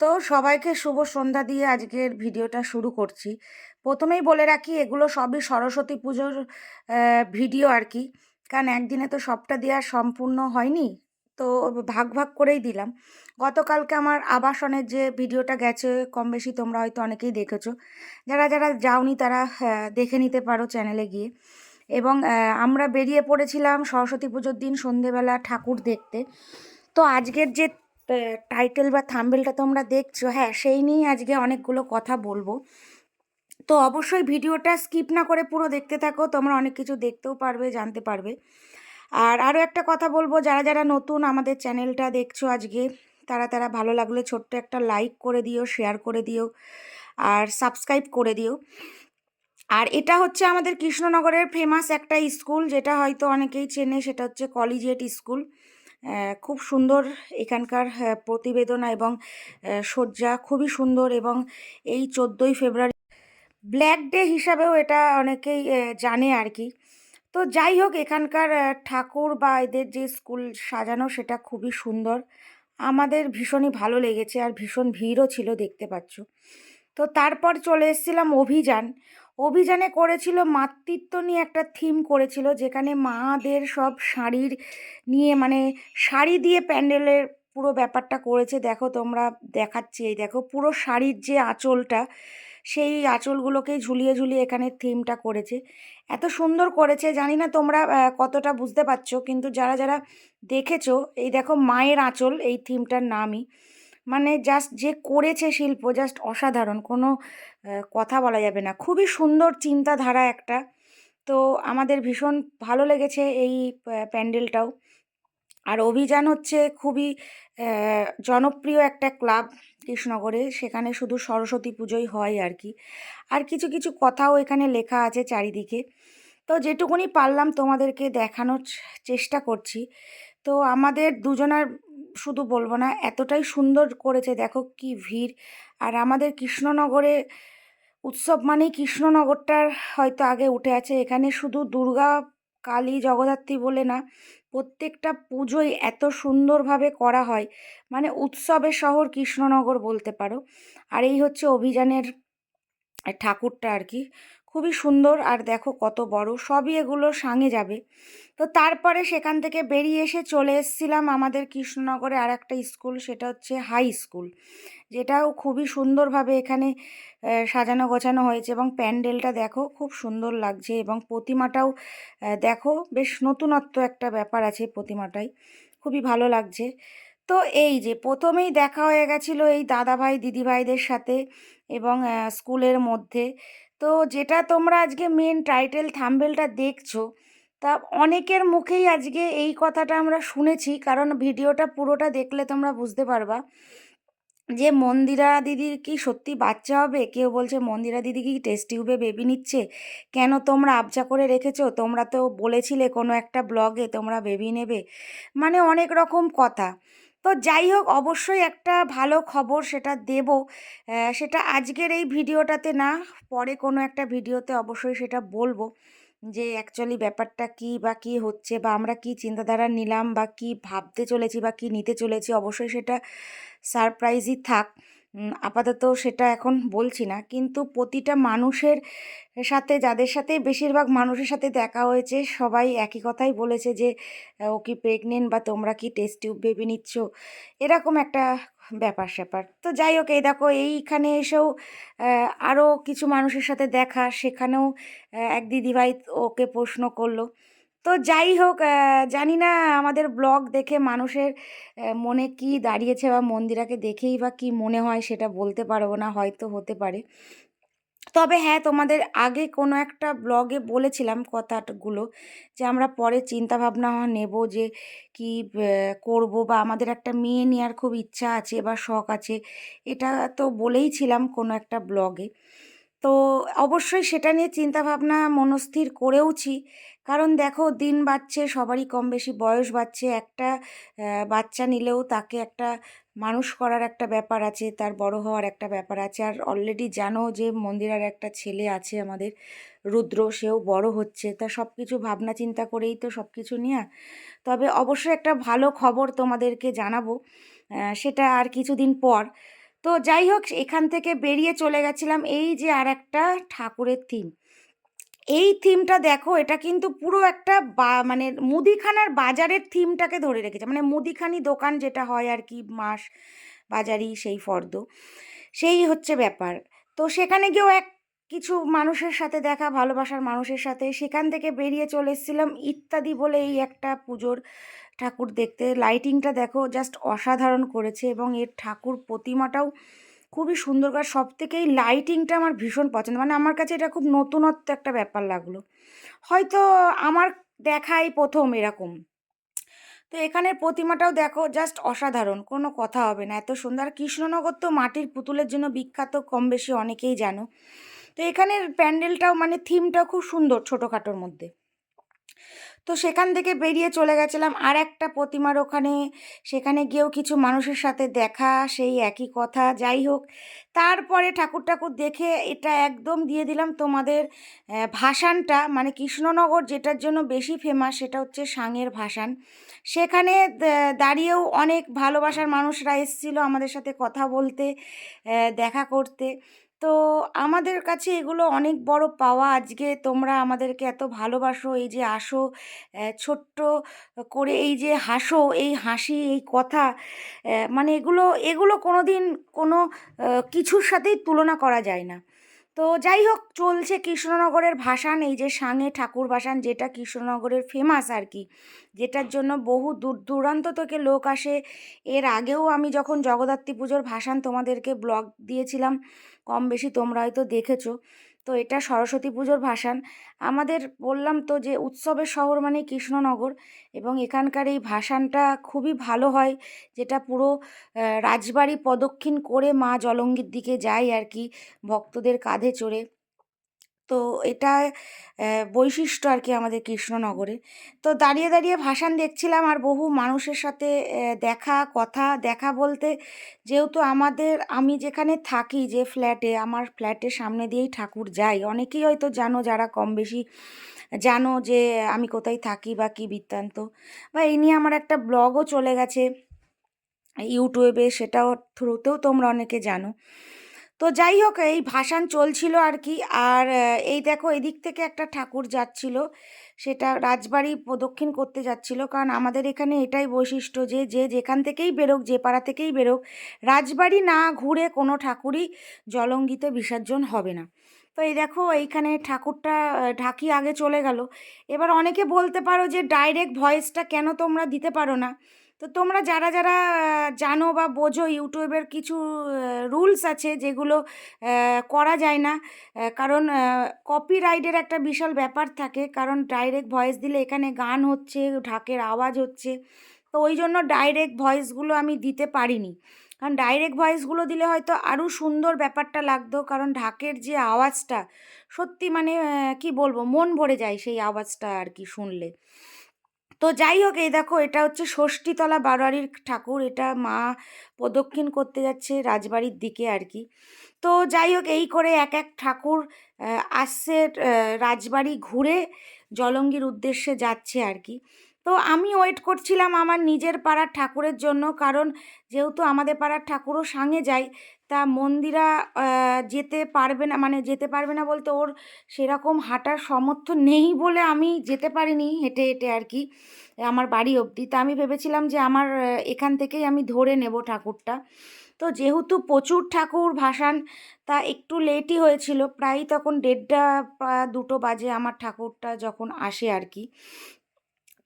তো সবাইকে শুভ সন্ধ্যা দিয়ে আজকের ভিডিওটা শুরু করছি। প্রথমেই বলে রাখি, এগুলো সবই সরস্বতী পুজোর ভিডিও আর কি। কারণ একদিনে তো সবটা দেওয়া সম্পূর্ণ হয়নি। তো ভাগ ভাগ করেই দিলাম। গতকালকে আমার আবাসনের যে ভিডিওটা গেছে, কম বেশি তোমরা হয়তো অনেকেই দেখেছ। যারা যারা যাওনি তারা দেখে নিতে পারো চ্যানেলে গিয়ে। এবং আমরা বেরিয়ে পড়েছিলাম সরস্বতী পুজোর দিন সন্ধেবেলা ঠাকুর দেখতে। তো আজকের যে টাইটেল বা থাম্বেলটা তোমরা দেখছ হ্যাঁ সেই নিয়েই আজকে অনেকগুলো কথা বলব। তো অবশ্যই ভিডিওটা স্কিপ না করে পুরো দেখতে থাকো, তোমরা অনেক কিছু দেখতেও পারবে, জানতে পারবে। আর আরও একটা কথা বলব, যারা যারা নতুন আমাদের চ্যানেলটা দেখছ আজকে, তারা তারা ভালো লাগলে ছোট্ট একটা লাইক করে দিও শেয়ার করে দিও, আর সাবস্ক্রাইব করে দিও। আর এটা হচ্ছে আমাদের কৃষ্ণনগরের ফেমাস একটা স্কুল যেটা হয়তো অনেকেই চেনে, সেটা হচ্ছে কলেজিয়েট স্কুল খুব সুন্দর এখানকার প্রতিবেদনা এবং সজ্জা খুবই সুন্দর এবং এই চোদ্দোই ফেব্রুয়ারি ব্ল্যাক ডে হিসাবেও এটা অনেকেই জানে আর কি। তো যাই হোক, এখানকার ঠাকুর বা এদের যে স্কুল সাজানো সেটা খুবই সুন্দর। আমাদের ভীষণই ভালো লেগেছে আর ভীষণ ভিড়ও ছিল দেখতে পাচ্ছ। তো তারপর চলে এসেছিলাম অভিযান। অভিযানে করেছিল মাতৃত্ব নিয়ে একটা থিম করেছিল, যেখানে মাদের সব শাড়ির নিয়ে মানে শাড়ি দিয়ে প্যান্ডেলের পুরো ব্যাপারটা করেছে। দেখো তোমরা দেখাচ্ছি, এই দেখো পুরো শাড়ির যে আঁচলটা, সেই আঁচলগুলোকেই ঝুলিয়ে ঝুলিয়ে এখানে থিমটা করেছে। এত সুন্দর করেছে, জানি না তোমরা কতটা বুঝতে পারছ, কিন্তু যারা যারা দেখেছ, এই দেখো মায়ের আঁচল, এই থিমটার নামই। মানে জাস্ট যে করেছে শিল্প জাস্ট অসাধারণ, কোনো কথা বলা যাবে না। খুবই সুন্দর চিন্তাধারা একটা। তো আমাদের ভীষণ ভালো লেগেছে এই প্যান্ডেলটাও। আর অভিযান হচ্ছে খুবই জনপ্রিয় একটা ক্লাব কৃষ্ণনগরে। সেখানে শুধু সরস্বতী পুজোই হয় আর কি। আর কিছু কিছু কথাও এখানে লেখা আছে চারিদিকে। তো যেটুকুনি পারলাম তোমাদেরকে দেখানোর চেষ্টা করছি। তো আমাদের দুজনার শুধু বলব না, এতটাই সুন্দর করেছে। দেখো কি ভিড়। আর আমাদের কৃষ্ণনগরে উৎসব মানেই কৃষ্ণনগরটার হয়তো আগে উঠে আছে। এখানে শুধু দুর্গা, কালী, জগদ্ধাত্রী বলে না, প্রত্যেকটা পুজোই এত সুন্দরভাবে করা হয়। মানে উৎসবের শহর কৃষ্ণনগর বলতে পারো। আর এই হচ্ছে অভিযানের ঠাকুরটা আর কি। খুবই সুন্দর আর দেখো কত বড়, সবই এগুলো সাঙে যাবে। তো তারপরে সেখান থেকে বেরিয়ে এসে চলে এসেছিলাম আমাদের কৃষ্ণনগরে আর একটা স্কুল, সেটা হচ্ছে হাই স্কুল, যেটাও খুবই সুন্দরভাবে এখানে সাজানো গোছানো হয়েছে এবং প্যান্ডেলটা দেখো খুব সুন্দর লাগছে এবং প্রতিমাটাও দেখো বেশ নতুনত্ব একটা ব্যাপার আছে প্রতিমাটাই, খুবই ভালো লাগছে। তো এই যে প্রথমেই দেখা হয়ে গেছিল এই দাদাভাই, দিদিভাইদের সাথে এবং স্কুলের মধ্যে তো যেটা তোমরা আজকে মেন টাইটেল থাম্বেলটা দেখছ, তা অনেকের মুখেই আজকে এই কথাটা আমরা শুনেছি, কারণ ভিডিওটা পুরোটা দেখলে তোমরা বুঝতে পারবা যে মন্দিরা দিদির কি সত্যি বাচ্চা হবে? কেউ বলছে, মন্দিরা দিদি কি টেস্ট টিউবে বেবি নিচ্ছে? কেন তোমরা আবজা করে রেখেছো? তোমরা তো বলেছিলে কোনো একটা ব্লগে তোমরা বেবি নেবে। মানে অনেক রকম কথা। তো যাই হোক, অবশ্যই একটা ভালো খবর সেটা দেব। সেটা আজকের এই ভিডিওটাতে না, পরে কোনো একটা ভিডিওতে অবশ্যই সেটা বলব যে অ্যাকচুয়ালি ব্যাপারটা কি বা কি হচ্ছে বা আমরা কি চিন্তাধারা নিলাম বা কি ভাবতে চলেছি বা কি নিতে চলেছি, অবশ্যই সেটা সারপ্রাইজই থাক। আপাতত সেটা এখন বলছি না। কিন্তু প্রতিটা মানুষের সাথে, যাদের সাথে বেশিরভাগ মানুষের সাথে দেখা হয়েছে, সবাই একই কথাই বলেছে যে ও কি প্রেগনেন্ট বা তোমরা কি টেস্ট টিউব বেবি নিচ্ছ? এরকম একটা ব্যাপার স্যাপার। তো যাই হোক, এই দেখো, এইখানে এসেও আরও কিছু মানুষের সাথে দেখা, সেখানেও এক দিদিভাই ওকে প্রশ্ন করল। তো যাই হোক জানি না আমাদের ব্লগ দেখে মানুষের মনে কি দাঁড়িয়েছে বা মন্দিরাকে দেখেই বা কি মনে হয় সেটা বলতে পারব না, হয়তো হতে পারে। তবে হ্যাঁ তোমাদের আগে কোনো একটা ব্লগে বলেছিলাম কথাগুলো যে আমরা পরে চিন্তা ভাবনা নেব যে কি করব বা আমাদের একটা মেয়ে নেওয়ার খুব ইচ্ছা আছে বা শখ আছে, এটা তো বলেইছিলাম কোনো একটা ব্লগে। তো অবশ্যই সেটা নিয়ে চিন্তাভাবনা মনস্থির করেওছি। কারণ দেখো দিন বাড়ছে, সবারই কম বেশি বয়স বাড়ছে। একটা বাচ্চা নিলেও তাকে একটা মানুষ করার একটা ব্যাপার আছে, তার বড় হওয়ার একটা ব্যাপার আছে। আর অলরেডি জানো যে মন্দিরার একটা ছেলে আছে আমাদের, রুদ্র, সেও বড় হচ্ছে। তা সব কিছু ভাবনা চিন্তা করেই তো সব কিছু নিয়ে। তবে অবশ্যই একটা ভালো খবর তোমাদেরকে জানাব। সেটা আর কিছুদিন পর। তো যাই হোক, এখান থেকে বেরিয়ে চলে গেছিলাম এই যে আর একটা ঠাকুরের থিম এই থিমটা দেখো, এটা কিন্তু পুরো একটা বা মানে মুদিখানার বাজারের থিমটাকে ধরে রেখেছে। মানে মুদিখানি দোকান যেটা হয় আর কি, মাস বাজারি সেই ফর্দ। সেই হচ্ছে ব্যাপার। তো সেখানে গিয়েও এক কিছু মানুষের সাথে দেখা, ভালোবাসার মানুষের সাথে সেখান থেকে বেরিয়ে চলে এসেছিলাম ইত্যাদি বলে এই একটা পুজোর ঠাকুর দেখতে। লাইটিংটা দেখো জাস্ট অসাধারণ করেছে এবং এর ঠাকুর প্রতিমাটাও খুবই সুন্দর কার সব থেকে এই লাইটিংটা আমার ভীষণ পছন্দ। মানে আমার কাছে এটা খুব নতুনত্ব একটা ব্যাপার লাগল। হয়তো আমার দেখাই প্রথম এরকম। তো এখানের প্রতিমাটাও দেখো জাস্ট অসাধারণ, কোনো কথা হবে না। এত সুন্দর। কৃষ্ণনগর তো মাটির পুতুলের জন্য বিখ্যাত, কম বেশি অনেকেই জানো। তো এখানের প্যান্ডেলটাও মানে থিমটাও খুব সুন্দর ছোটোখাটোর মধ্যে। তো সেখান থেকে বেরিয়ে চলে গেছিলাম। আর একটা প্রতিমার ওখানে। সেখানে গিয়েও কিছু মানুষের সাথে দেখা, সেই একই কথা। যাই হোক, তারপরে ঠাকুর ঠাকুর দেখে এটা একদম দিয়ে দিলাম তোমাদের ভাসানটা। মানে কৃষ্ণনগর যেটার জন্য বেশি ফেমাস সেটা হচ্ছে সাঙের ভাসান। সেখানে দাঁড়িয়েও অনেক ভালোবাসার মানুষরা এসেছিল আমাদের সাথে কথা বলতে দেখা করতে। তো আমাদের কাছে এগুলো অনেক বড় পাওয়া। আজকে তোমরা আমাদেরকে এত ভালোবাসো, এই যে আসো ছোট্ট করে এই যে হাসো, এই হাসি, এই কথা মানে এগুলো এগুলো কোনো দিন কোনো কিছুর সাথেই তুলনা করা যায় না। তো যাই হোক, চলছে কৃষ্ণনগরের ভাসান, এই যে সাঙে ঠাকুর ভাসান, যেটা কৃষ্ণনগরের ফেমাস আর কি, যেটার জন্য বহু দূর দূরান্ত থেকে লোক আসে। এর আগেও আমি যখন জগদ্ধাত্রী পুজোর ভাসান তোমাদেরকে ব্লগ দিয়েছিলাম কম বেশি তোমরা হয়তো দেখেছ। তো এটা সরস্বতী পুজোর ভাসান। আমাদের বললাম তো যে উৎসবের শহর মানে কৃষ্ণনগর এবং এখানকার এই ভাসানটা খুবই ভালো হয়, যেটা পুরো রাজবাড়ি প্রদক্ষিণ করে মা জলঙ্গির দিকে যায় আর কি, ভক্তদের কাঁধে চড়ে। তো এটা বৈশিষ্ট্য আর কি আমাদের কৃষ্ণনগরে। তো দাঁড়িয়ে দাঁড়িয়ে ভাসান দেখছিলাম আর বহু মানুষের সাথে দেখা, কথা, দেখা বলতে। যেহেতু আমাদের, আমি যেখানে থাকি যে ফ্ল্যাটে, আমার ফ্ল্যাটের সামনে দিয়েই ঠাকুর যাই। অনেকেই হয়তো জানো, যারা কম বেশি জানো যে, আমি কোথায় থাকি বা কী বৃত্তান্ত। বা এই নিয়ে আমার একটা ব্লগও চলে গেছে, ইউটিউবে, সেটাও থ্রুতেও তোমরা অনেকে জানো। তো যাই হোক এই ভাসান চলছিল আর কি আর এই দেখো, এদিক থেকে একটা ঠাকুর যাচ্ছিল। সেটা রাজবাড়ি প্রদক্ষিণ করতে যাচ্ছিল। কারণ আমাদের এখানে এটাই বৈশিষ্ট্য যে যে যেখান থেকেই বেরোক, যে পাড়া থেকেই বেরোক, রাজবাড়ি না ঘুরে কোনো ঠাকুরই জলঙ্গিতে বিসর্জন হবে না। তো এই দেখো, এইখানে ঠাকুরটা ঢাকি আগে চলে গেল। এবার অনেকে বলতে পারো যে, ডাইরেক্ট ভয়েসটা কেন তোমরা দিতে পারো না? তো তোমরা যারা যারা জানো বা বোঝো ইউটিউবের কিছু রুলস আছে যেগুলো করা যায় না কারণ কপিরাইটের একটা বিশাল ব্যাপার থাকে। কারণ ডাইরেক্ট ভয়েস দিলে এখানে গান হচ্ছে, ঢাকের আওয়াজ হচ্ছে। তো ওই জন্য ডাইরেক্ট ভয়েসগুলো আমি দিতে পারিনি। কারণ ডাইরেক্ট ভয়েসগুলো দিলে হয়তো আরও সুন্দর ব্যাপারটা লাগতো। কারণ ঢাকের যে আওয়াজটা, সত্যি মানে কি বলব, মন ভরে যায় সেই আওয়াজটা আর কি শুনলে। তো যাই হোক, এই দেখো, এটা হচ্ছে ষষ্ঠীতলা বারোয়ারির ঠাকুর। এটা মা প্রদক্ষিণ করতে যাচ্ছে রাজবাড়ির দিকে আর কি। তো যাই হোক, এই করে এক এক ঠাকুর আসছে রাজবাড়ি ঘুরে জলঙ্গির উদ্দেশ্যে যাচ্ছে আর কি। তো আমি ওয়েট করছিলাম আমার নিজের পাড়ার ঠাকুরের জন্য। কারণ যেহেতু আমাদের পাড়ার ঠাকুরও সাঙে যায়, তা মন্দিরা যেতে পারবে না মানে যেতে পারবে না বলতে ওর সেরকম হাঁটার সমর্থ নেই বলে আমি যেতে পারিনি হেঁটে হেঁটে আর কি, আমার বাড়ি অবধি। তা আমি ভেবেছিলাম যে আমার এখান থেকেই আমি ধরে নেব ঠাকুরটা। তো যেহেতু প্রচুর ঠাকুর ভাসান, তা একটু লেটই হয়েছিল। প্রায় তখন দেড়টা দুটো বাজে আমার ঠাকুরটা যখন আসে আর কি।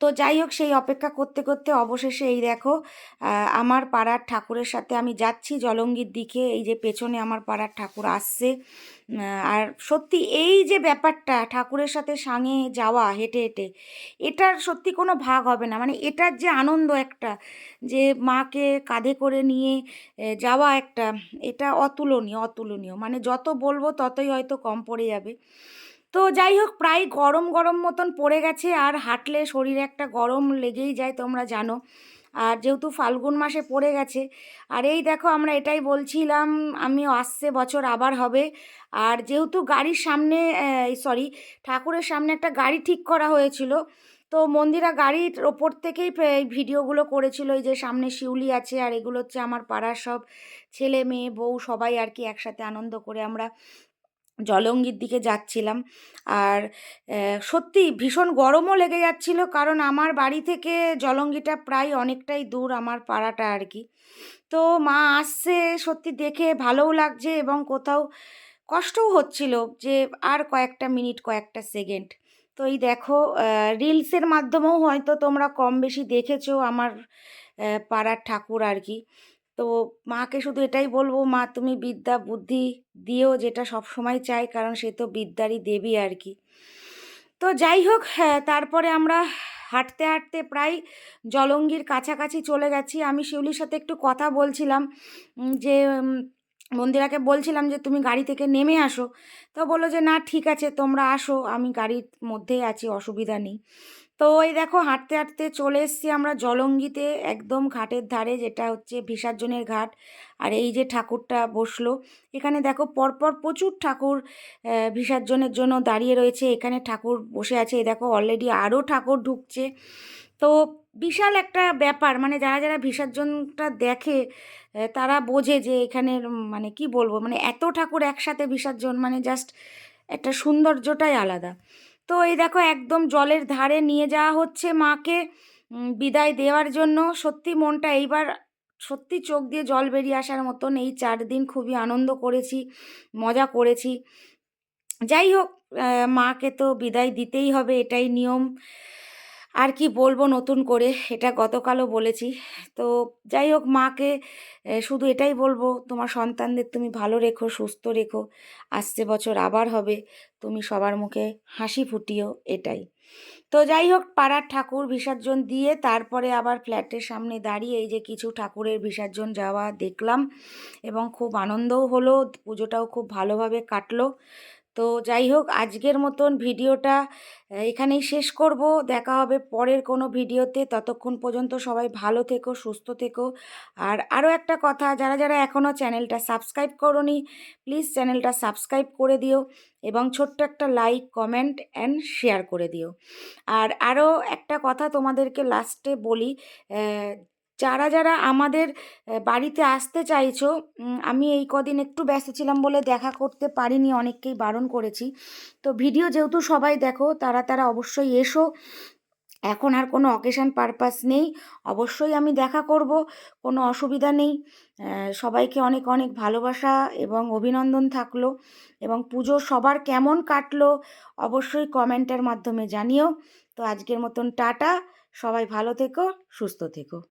তো যাই হোক, সেই অপেক্ষা করতে করতে অবশেষে এই দেখো আমার পাড়ার ঠাকুরের সাথে আমি যাচ্ছি জলঙ্গির দিকে। এই যে পেছনে আমার পাড়ার ঠাকুর আসছে। আর সত্যি এই যে ব্যাপারটা, ঠাকুরের সাথে সাঙে যাওয়া হেঁটে হেঁটে, এটার সত্যি কোনো ভাগ হবে না। মানে এটার যে আনন্দ একটা, যে মাকে কাঁধে করে নিয়ে যাওয়া একটা, এটা অতুলনীয় অতুলনীয়। মানে যত বলব ততই হয়তো কম পড়ে যাবে। তো যাই হোক, প্রায় গরম গরম মতন পড়ে গেছে আর হাঁটলে শরীরে একটা গরম লেগেই যায়, তোমরা জানো। আর যেহেতু ফাল্গুন মাসে পড়ে গেছে, আর এই দেখো আমরা এটাই বলছিলাম আমি আসছে, বছর আবার হবে। আর যেহেতু গাড়ির সামনে সরি, ঠাকুরের সামনে একটা গাড়ি ঠিক করা হয়েছিল, তো মন্দিরা গাড়ির ওপর থেকেই ভিডিওগুলো করেছিল, এই যে সামনে শিউলি আছে আর এগুলো হচ্ছে আমার পাড়ার সব ছেলে, মেয়ে, বউ, সবাই আর কি একসাথে আনন্দ করে আমরা জলঙ্গির দিকে যাচ্ছিলাম। আর সত্যি ভীষণ গরমও লেগে যাচ্ছিল কারণ আমার বাড়ি থেকে জলঙ্গিটা প্রায় অনেকটাই দূর আমার পাড়াটা আর কি। তো মা আসছে সত্যি দেখে ভালোও লাগছে এবং কোথাও কষ্টও হচ্ছিল যে আর কয়েকটা মিনিট, কয়েকটা সেকেন্ড। তো এই দেখো রিলসের মাধ্যমেও হয়তো তোমরা কম বেশি দেখেছ আমার পাড়ার ঠাকুর আর কি। তো মাকে শুধু এটাই বলব, মা, তুমি বিদ্যা, বুদ্ধি দিও যেটা সব সময় চাই, কারণ সে তো বিদ্যারই দেবী আর কি। তো যাই হোক হ্যাঁ তারপরে আমরা হাঁটতে হাঁটতে প্রায় জলঙ্গির কাছাকাছি চলে গেছি। আমি শিউলির সাথে একটু কথা বলছিলাম যে মন্দিরাকে বলছিলাম যে, তুমি গাড়ি থেকে নেমে আসো। তো বলল যে, না, ঠিক আছে, তোমরা আসো, আমি গাড়ির মধ্যেই আছি, অসুবিধা নেই। তো এই দেখো হাঁটতে হাঁটতে চলে এসেছি আমরা জলঙ্গিতে, একদম ঘাটের ধারে, যেটা হচ্ছে বিসর্জনের ঘাট। আর এই যে ঠাকুরটা বসল, এখানে দেখো পরপর প্রচুর ঠাকুর বিসর্জনের জন্য দাঁড়িয়ে রয়েছে। এখানে ঠাকুর বসে আছে, এই দেখো অলরেডি আরও ঠাকুর ঢুকছে। তো বিশাল একটা ব্যাপার মানে যারা যারা বিসর্জনটা দেখে তারা বোঝে যে এখানের মানে কি বলব মানে এত ঠাকুর একসাথে বিসর্জন মানে জাস্ট একটা সৌন্দর্যটাই আলাদা। তো এই দেখো একদম জলের ধারে নিয়ে যাওয়া হচ্ছে মাকে বিদায় দেওয়ার জন্য। সত্যি মনটা এইবার সত্যি চোখ দিয়ে জল বেরিয়ে আসার মতন। এই চার দিন খুবই আনন্দ করেছি, মজা করেছি। যাই হোক মাকে তো বিদায় দিতেই হবে, এটাই নিয়ম। আর কি বলব নতুন করে? এটা গতকালও বলেছি। তো যাই হোক, মাকে শুধু এটাই বলব, তোমার সন্তানদের তুমি ভালো রেখো, সুস্থ রেখো, আসছে বছর আবার হবে, তুমি সবার মুখে হাসি ফুটিও, এটাই। তো যাই হোক, পাড়ার ঠাকুর বিসর্জন দিয়ে তারপরে আবার ফ্ল্যাটের সামনে দাঁড়িয়ে এই যে কিছু ঠাকুরের বিসর্জন যাওয়া দেখলাম এবং খুব আনন্দও হলো, পুজোটাও খুব ভালোভাবে কাটলো। তো যাই হোক, আজকের মতন ভিডিওটা এখানেই শেষ করব। দেখা হবে পরের কোনো ভিডিওতে। ততক্ষণ পর্যন্ত সবাই ভালো থেকো, সুস্থ থেকো। আর আরও একটা কথা, যারা যারা এখনও চ্যানেলটা সাবস্ক্রাইব করনি, প্লিজ চ্যানেলটা সাবস্ক্রাইব করে দিও এবং ছোট্ট একটা লাইক, কমেন্ট অ্যান্ড শেয়ার করে দিও। আর আরও একটা কথা তোমাদেরকে লাস্টে বলি যারা যারা আমাদের বাড়িতে আসতে চাইছো আমি এই কদিন একটু ব্যস্ত ছিলাম বলে দেখা করতে পারিনি, অনেককেই বারণ করেছি। তো ভিডিও যেহেতু সবাই দেখো, তারা তারা অবশ্যই এসো। এখন আর কোনো অকেশান পারপাস নেই। অবশ্যই আমি দেখা করব, কোনো অসুবিধা নেই। সবাইকে অনেক অনেক ভালোবাসা এবং অভিনন্দন থাকল এবং পুজো সবার কেমন কাটলো, অবশ্যই কমেন্টের মাধ্যমে জানিও। তো আজকের মতন টাটা, সবাই ভালো থেকো, সুস্থ থেকো।